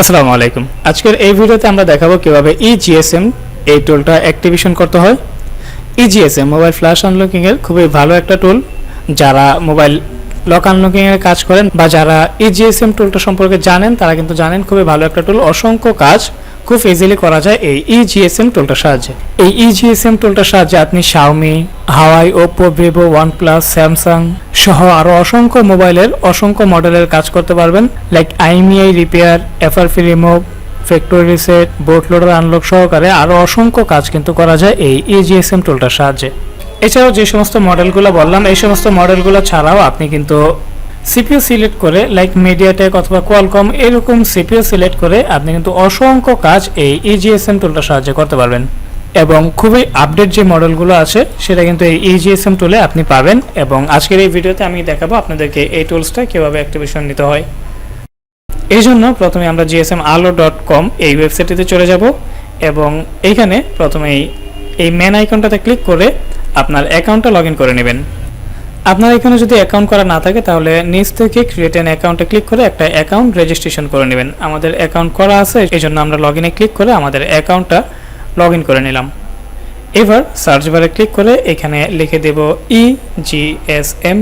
আসসালামু আলাইকুম। আজকের এই ভিডিওতে আমরা দেখাবো কীভাবে ইজিএসএম জিএসএম এই টুলটা অ্যাক্টিভেশন করতে হয়। EGSM GSM mobile flash unlocking এর খুবই ভালো একটা টুল যারা মোবাইল লক আনলকিং এর কাজ করেন বা যারা ইজিএসএম জিএসএম টুলটা সম্পর্কে জানেন, তারা কিন্তু জানেন খুবই ভালো একটা টুল অসংখ্য কাজ খুব ইজিলি করা যায় এই ই জিএসএম টুলটার সাহায্যে। এই ই জিএসএম টুলটার সাহায্যে আপনি Xiaomi Huawei Oppo Vivo OnePlus Samsung সহ আরও অসংখ্য মোবাইলের অসংখ্য মডেলের কাজ করতে পারবেন like IMEI repair FRP remove factory reset boot loader unlock সহকারে আরও অসংখ্য কাজ কিন্তু করা যায় এই ইজিএসএম টুলটার সাহায্যে। এছাড়াও যে সমস্ত মডেলগুলো বললাম, এই সমস্ত মডেলগুলো ছাড়াও আপনি কিন্তু সিপিইউ সিলেক্ট করে লাইক মিডিয়াটেক অথবা কোয়ালকম এরকম সিপিইউ সিলেক্ট করে আপনি কিন্তু অসংখ্য কাজ এই ইজিএসএম টুলটা সাহায্যে করতে পারবেন। এবং খুবই আপডেট যে মডেলগুলো আছে, সেটা কিন্তু এই ইজিএসএম টুলে আপনি পাবেন। এবং আজকের এই ভিডিওতে আমি দেখাবো আপনাদেরকে এই টুলসটা কীভাবে অ্যাক্টিভেশন নিতে হয়। এই জন্য প্রথমে আমরা জিএসএম আলো ডট কম এই ওয়েবসাইটটিতে চলে যাব। এবং এইখানে প্রথমে এই এই মেন আইকনটাতে ক্লিক করে আপনার অ্যাকাউন্টটা লগ করে নেবেন। আপনার এখানে যদি অ্যাকাউন্ট করা না থাকে, তাহলে নিচ থেকে ক্রিয়েট অ্যান অ্যাকাউন্টে ক্লিক করে একটা অ্যাকাউন্ট রেজিস্ট্রেশন করে নেবেন। আমাদের অ্যাকাউন্ট করা আছে এই জন্য আমরা লগ ইনে ক্লিক করে আমাদের অ্যাকাউন্টটা লগ ইন করে নিলাম। এবার সার্চ বারে ক্লিক করে এখানে লিখে দেব ই জি এস এম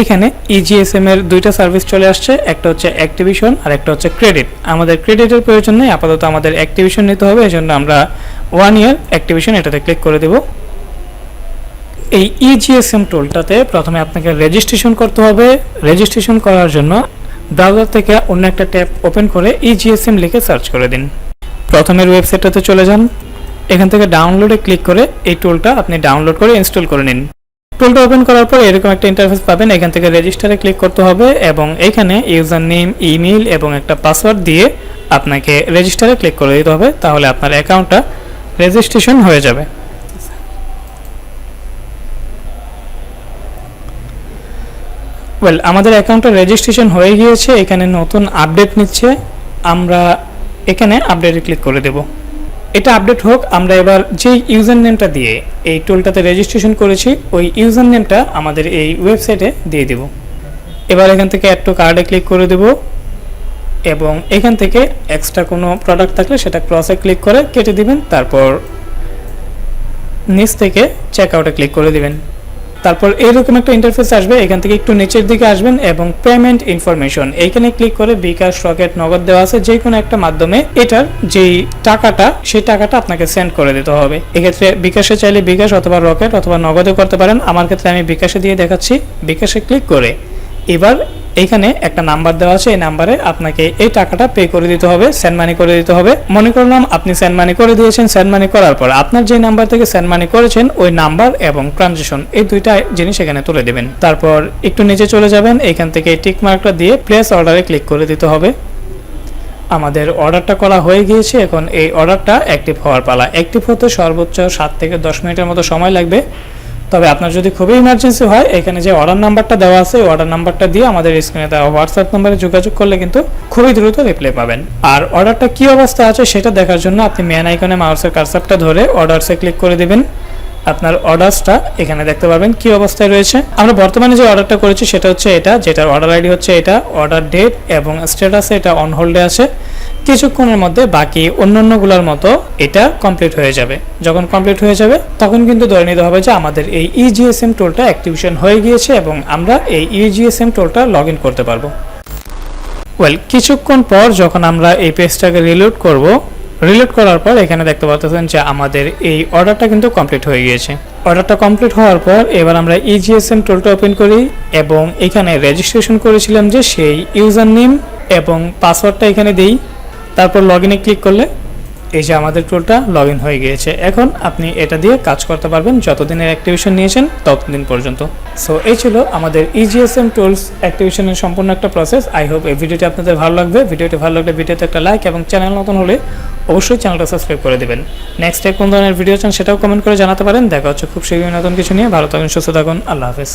এখানে ইজিএসএম এর দুইটা সার্ভিস চলে আসছে, একটা হচ্ছে অ্যাক্টিভিশন আর একটা হচ্ছে ক্রেডিট আমাদের ক্রেডিটের প্রয়োজন নেই, আপাতত আমাদের অ্যাক্টিভিশন নিতে হবে, এজন্য আমরা ওয়ান ইয়ার অ্যাক্টিভিশন এটাতে ক্লিক করে দেব। এই ইজিএসএম টুলটাতে প্রথমে আপনাকে রেজিস্ট্রেশন করতে হবে। রেজিস্ট্রেশন করার জন্য ব্রাউজার থেকে অন্য একটা ট্যাব ওপেন করে ইজিএসএম লিখে সার্চ করে দিন। প্রথমের ওয়েবসাইটটাতে চলে যান। এখান থেকে ডাউনলোডে ক্লিক করে এই টুলটা আপনি ডাউনলোড করে ইনস্টল করে নিন। টুলটা ওপেন করার পর এরকম একটা ইন্টারফেস পাবেন। এখান থেকে রেজিস্টারে ক্লিক করতে হবে এবং এখানে ইউজার নেম ইমেল এবং একটা পাসওয়ার্ড দিয়ে আপনাকে রেজিস্টারে ক্লিক করে দিতে হবে। তাহলে আপনার অ্যাকাউন্টটা রেজিস্ট্রেশন হয়ে যাবে। ওয়েল আমাদের অ্যাকাউন্টটা রেজিস্ট্রেশন হয়ে গিয়েছে, এখানে নতুন আপডেট নিচ্ছে, আমরা এখানে আপডেটে ক্লিক করে দেব। এটা আপডেট হোক, আমরা এবার যে ইউজার নেমটা দিয়ে এই টুলটাতে রেজিস্ট্রেশন করেছি, ওই ইউজার নেমটা আমাদের এই ওয়েবসাইটে দিয়ে দেব। এবার এখান থেকে অ্যাড টু কার্ডে ক্লিক করে দেব, এবং এখান থেকে এক্সট্রা কোনো প্রোডাক্ট থাকলে সেটা ক্রসে ক্লিক করে কেটে দিবেন, তারপর নিচ থেকে চেক আউটে ক্লিক করে দিবেন। তারপর এরকম একটা ইন্টারফেস আসবে, এখান থেকে একটু নিচের দিকে আসবেন এবং পেমেন্ট ইনফরমেশন এইখানে ক্লিক করে বিকাশ রকেট নগদ দেওয়া আছে যে কোনো একটা মাধ্যমে। এটার যেই টাকাটা, সেই টাকাটা আপনাকে সেন্ড করে দিতে হবে। এক্ষেত্রে বিকাশে চাইলে বিকাশ অথবা রকেট অথবা নগদে করতে পারেন। আমার ক্ষেত্রে আমি বিকাশে দিয়ে দেখাচ্ছি। বিকাশে ক্লিক করে। এবার এইখানে একটা নাম্বার দেওয়া আছে, এই নাম্বারে আপনাকে এই টাকাটা পে করে দিতে হবে সেন্ড মানি করে দিতে হবে। মনে করলাম আপনি সেন্ড মানি করে দিয়েছেন সেন্ড মানি করার পর আপনার যে নাম্বার থেকে সেন্ড মানি করেছেন, ওই নাম্বার এবং ট্রানজেকশন এই দুইটা জিনিস এখানে তুলে দেবেন। তারপর একটু নিচে চলে যাবেন, এখান থেকে টিক মার্কটা দিয়ে প্লেস অর্ডারে ক্লিক করে দিতে হবে। আমাদের অর্ডারটা করা হয়ে গিয়েছে, এখন এই অর্ডারটা অ্যাক্টিভ হওয়ার পালা। অ্যাক্টিভ হতে সর্বোচ্চ সাত থেকে দশ মিনিটের মতো সময় লাগবে। তবে আপনার যদি খুবই ইমার্জেন্সি হয়, এখানে যে অর্ডার নাম্বারটা দেওয়া আছে ওই অর্ডার নাম্বারটা দিয়ে আমাদের স্ক্রিনে দেওয়া হোয়াটসঅ্যাপ নাম্বারে যোগাযোগ করলে কিন্তু খুবই দ্রুত রিপ্লাই পাবেন। আর অর্ডারটা কী অবস্থা আছে সেটা দেখার জন্য আপনি মেন আইকনে মাউসের কারসাপটা ধরে অর্ডারসে ক্লিক করে দেবেন। আপনার অর্ডারসটা এখানে দেখতে পাবেন কি অবস্থায় রয়েছে। আমরা বর্তমানে যে অর্ডারটা করেছি সেটা হচ্ছে এটা, যেটার অর্ডার আইডি হচ্ছে এটা অর্ডার ডেট এবং স্ট্যাটাসে এটা অন হোল্ডে আছে। কিছুক্ষণের মধ্যে বাকি অন্যান্যগুলোর মতো এটা কমপ্লিট হয়ে যাবে। যখন কমপ্লিট হয়ে যাবে, তখন কিন্তু ধরে নিতে হবে যে আমাদের এই ইজিএসএম টোলটা অ্যাক্টিভেশন হয়ে গিয়েছে এবং আমরা এই ইজিএসএম টোলটা লগ করতে পারব। ওয়েল কিছুক্ষণ পর যখন আমরা এই পেজটাকে রিলোড করব রিলোড করার পর এখানে দেখতে পাচ্ছেন যে আমাদের এই অর্ডারটা কিন্তু কমপ্লিট হয়ে গিয়েছে। অর্ডারটা কমপ্লিট হওয়ার পর এবার আমরা ইজিএসএম টোলটা ওপেন করি এবং এখানে রেজিস্ট্রেশন করেছিলাম যে সেই ইউজার নেম এবং পাসওয়ার্ডটা এখানে দেই। তারপর লগ ইনে ক্লিক করলে এই যে আমাদের টুলটা লগ ইন হয়ে গিয়েছে। এখন আপনি এটা দিয়ে কাজ করতে পারবেন যতদিনের অ্যাক্টিভেশন নিয়েছেন ততদিন পর্যন্ত। সো এই ছিল আমাদের ইজিএসএম টুলস অ্যাক্টিভেশনের সম্পূর্ণ একটা প্রসেস আই হোপ এই ভিডিওটি আপনাদের ভালো লাগবে। ভিডিওটি ভালো লাগলে ভিডিওতে একটা লাইক এবং চ্যানেল নতুন হলে অবশ্যই চ্যানেলটা সাবস্ক্রাইব করে দেবেন। নেক্সট ডে কোন ধরনের ভিডিও চান সেটাও কমেন্ট করে জানাতে পারেন। দেখা হচ্ছে খুব শীঘ্রই নতুন কিছু নিয়ে। ভালো থাকুন, সুস্থ থাকুন। আল্লাহ হাফেজ।